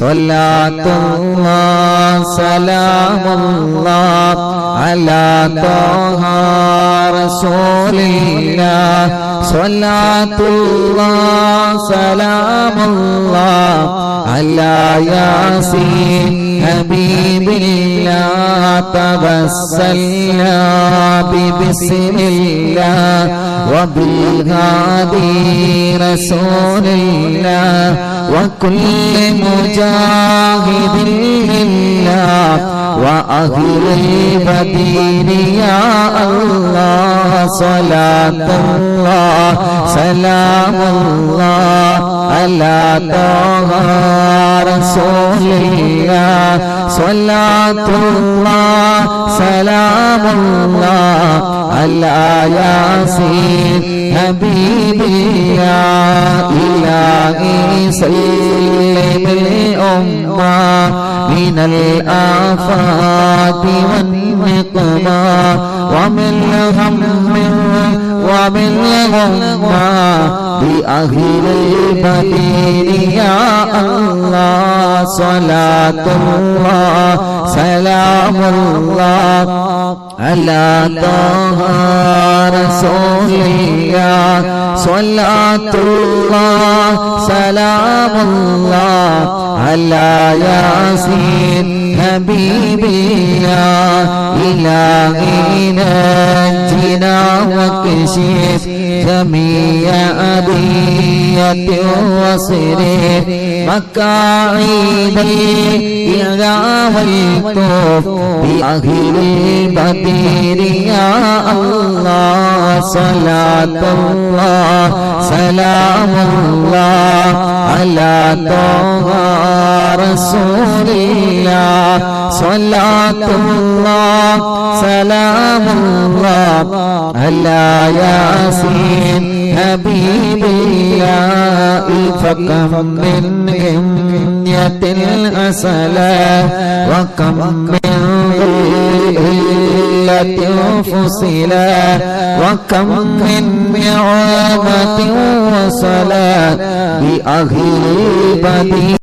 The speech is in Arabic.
صلاة الله سلام الله على طه رسول الله صلاة الله سلام الله على ياسين حبيب الله توسلنا ببسم الله وبالهادي رسول الله وكل مجاهد لله وأهل البدير يا الله صلاة الله سلام الله على طه رسول الله. صلاة الله سلام الله على ياسين حبيب الله إلهي سلم الأمة من الآفات والنقمة ومن هم ومن غمة بأهل البدير يا الله صلاة الله سلام الله على طه رسول الله صلاة الله سلام الله على ياسين حبيبي يا إلهي نجنا وكشف جميع أذية وصرف مكاعيد الإله والطوف بأهل البدير يا الله صلاة الله سلام الله على طه رسول الله صلاة الله سلام الله على ياسين حبيب الله. فكم من غمية الأسلام وكم من ذلة فصلا وكم من نعمة وصلاة بأهل بديع